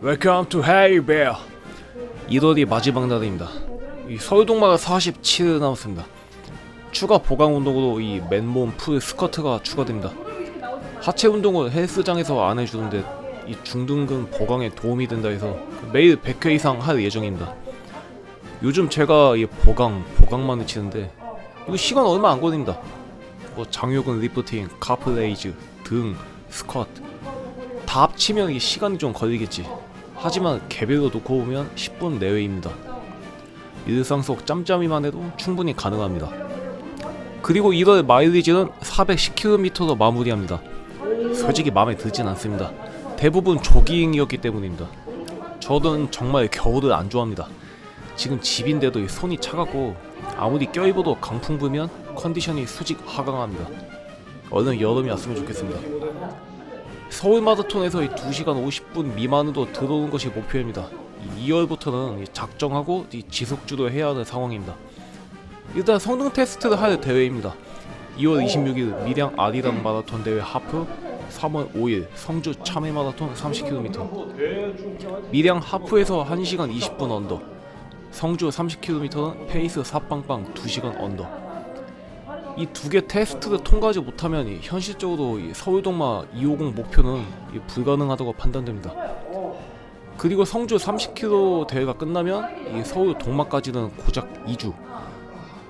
Welcome to 1월이 마지막 날입니다. 이 서울 동마가 47일 남았습니다. 추가 보강 운동으로 이 맨몸 풀 스커트가 추가됩니다. 하체 운동을 헬스장에서 안 해주는데 이 중등근 보강에 도움이 된다 해서 매일 100회 이상 할 예정입니다. 요즘 제가 이 보강, 보강만을 치는데 이거 시간 얼마 안 걸립니다. 뭐 장요근 리프팅, 카플레이즈, 등, 스쿼트 다 합치면 이 시간이 좀 걸리겠지. 하지만 개별로 놓고 보면 10분 내외입니다. 일상 속 짬짬이만 해도 충분히 가능합니다. 그리고 1월 마일리지는 410km로 마무리합니다. 솔직히 마음에 들진 않습니다. 대부분 조깅이었기 때문입니다. 저는 정말 겨울을 안 좋아합니다. 지금 집인데도 이 손이 차갑고 아무리 껴입어도 강풍 불면 컨디션이 수직 하강합니다. 얼른 여름이 왔으면 좋겠습니다. 서울 마라톤에서 이 2시간 50분 미만으로 들어오는 것이 목표입니다. 이 2월부터는 이 작정하고 이 지속주도 해야 하는 상황입니다. 일단 성능 테스트를 할 대회입니다. 2월 26일 밀양 아리랑 마라톤 대회 하프 3월 5일 성주 참외 마라톤 30km 밀양 하프에서 1시간 20분 언더 성주 30km는 페이스 사빵빵 2시간 언더 이 두 개 테스트를 통과하지 못하면 이 현실적으로 이 서울동마 250 목표는 이 불가능하다고 판단됩니다. 그리고 성주 30km 대회가 끝나면 이 서울 동마까지는 고작 2주.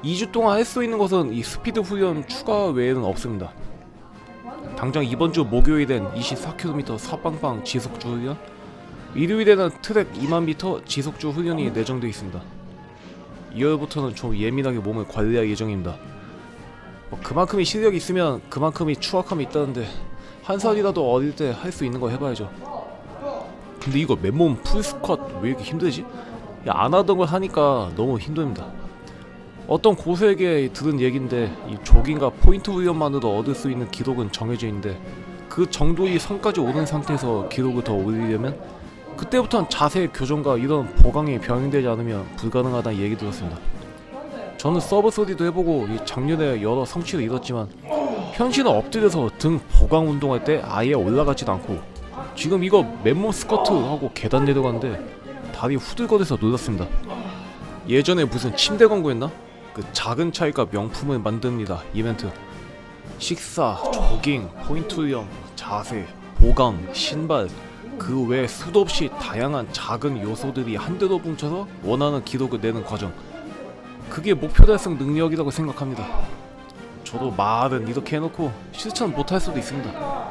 2주 동안 할 수 있는 것은 이 스피드 훈련 추가 외에는 없습니다. 당장 이번 주 목요일엔 24km 사빵빵 지속주 훈련, 일요일에는 트랙 2만 미터 지속주 훈련이 내정되어 있습니다. 2월부터는 좀 예민하게 몸을 관리할 예정입니다. 뭐 그만큼의 실력이 있으면 그만큼의 추악함이 있다는데 한 살이라도 어릴 때 할 수 있는 거 해봐야죠. 근데 이거 맨몸 풀스쿼트 왜 이렇게 힘들지? 야, 안 하던 걸 하니까 너무 힘듭니다. 어떤 고수에게 들은 얘긴데 이 조깅과 포인트 훈련만으로 얻을 수 있는 기록은 정해져 있는데 그 정도의 선까지 오른 상태에서 기록을 더 올리려면 그때부터는 자세 교정과 이런 보강이 병행되지 않으면 불가능하다는 얘기 들었습니다. 저는 서브 소디도 해보고 이 작년에 여러 성취를 이뤘지만 현실은 엎드려서 등 보강 운동할 때 아예 올라가지도 않고 지금 이거 맨몸 스쿼트 하고 계단 내려가는데 다리 후들거려서 놀랐습니다. 예전에 무슨 침대 광고였나? 그 작은 차이가 명품을 만듭니다 이벤트 식사, 조깅, 포인트 훈련, 자세, 보강, 신발 그 외 수도 없이 다양한 작은 요소들이 한데로 뭉쳐서 원하는 기록을 내는 과정 그게 목표 달성 능력이라고 생각합니다. 저도 말은 이렇게 해놓고 실천 못할 수도 있습니다.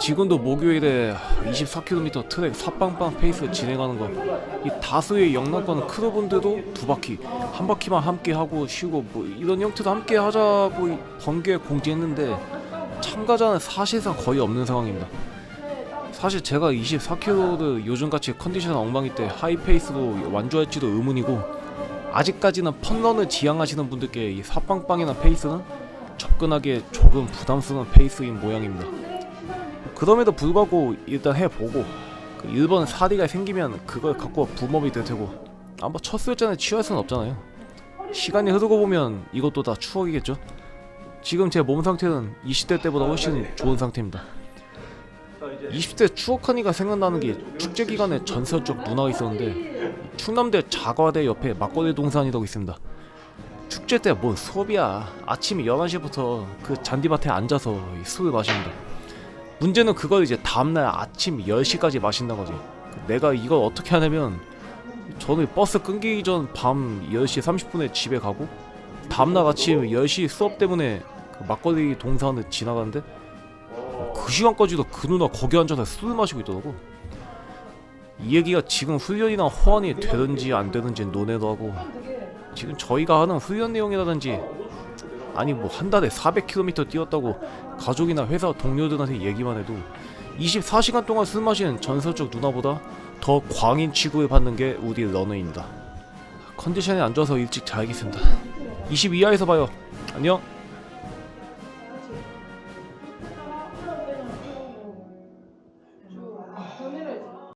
지금도 목요일에 24km 트랙 사빵빵 페이스 진행하는 거, 이 다수의 영남권 크루분들도 두 바퀴, 한 바퀴만 함께 하고 쉬고 뭐 이런 형태도 함께 하자고 이 번개 공지했는데 참가자는 사실상 거의 없는 상황입니다. 사실 제가 24km를 요즘같이 컨디션 엉망일 때 하이페이스로 완주할지도 의문이고 아직까지는 펀런을 지향하시는 분들께 이 사빵빵이나 페이스는 접근하기에 조금 부담스러운 페이스인 모양입니다. 그럼에도 불구하고 일단 해보고 그 1번 사리가 생기면 그걸 갖고 붐업이 될 테고 아뭐 첫 술잔에 취할 수는 없잖아요. 시간이 흐르고 보면 이것도 다 추억이겠죠. 지금 제 몸 상태는 20대 때보다 훨씬 좋은 상태입니다. 20대 추억하니까 생각나는 게 축제 기간에 전설적 문화가 있었는데 충남대 자과대 옆에 막걸리 동산이라고 있습니다. 축제 때 뭔 수업이야. 아침 11시부터 그 잔디밭에 앉아서 이 술을 마십니다. 문제는 그걸 이제 다음날 아침 10시까지 마신다는 거지. 내가 이걸 어떻게 하냐면 저는 버스 끊기기 전 밤 10시 30분에 집에 가고 다음날 아침 10시 수업 때문에 그 막걸리 동산을 지나가는데 그 시간까지도 그 누나 거기 앉아서 술을 마시고 있더라고. 이 얘기가 지금 훈련이랑 호환이 되든지 안 되든지 논의도 하고 지금 저희가 하는 훈련 내용이라든지 아니 뭐 한 달에 400km 뛰었다고 가족이나 회사 동료들한테 얘기만 해도 24시간 동안 술 마시는 전설적 누나보다 더 광인 취급을 받는 게 우리 러너입니다. 컨디션이 안 좋아서 일찍 자야겠습니다. 22화에서 봐요. 안녕.